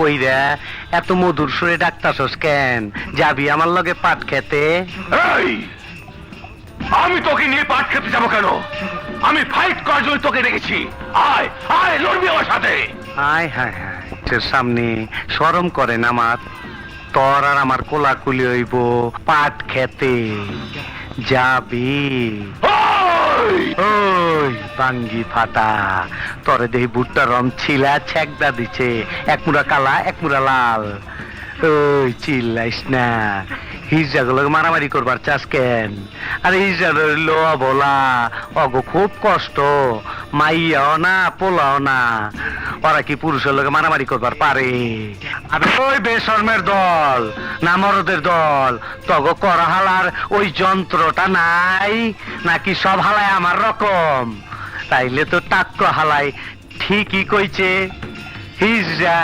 পইরা এত মধুর সুরে কেন? যাবি আমার লগে পাট খেতে? আমি তোকে নিয়ে পাট খেতে যাব কেন? আমি ফাইট করার জন্য তোকে রেখেছি আয় আয় লড়বি আমার সাথে। আয় হায় হায় তোর সামনে শরম করে না আমার? তোর আর আমার কোলাকুলি হইব পাট খেতে। যাবি। ওই! বাঙ্গি ফাটা। তরে দেহি বুটটা রম ছিলা ছেকদা দিছে। এক মুড়া কালা, এক মুড়া লাল। ওই চিল্লাইস না। হিজড়াগুলো মারামারি করবার চাস কেন? আরে হিজড়া রইল বলা অগ খুব কষ্ট। মাইয়াও না, পোলাও না। ওরা কি পুরুষের লোকে মারামারি করবার পারে? আবে ওই বেশর্মের দল, না মরদের দল। তগ করা হালার ওই যন্ত্রটা নাই, নাকি সব হালায় আমার রকম? তাইলে তো টাক্ক হালাই। ঠিকই কইছে। হিজড়া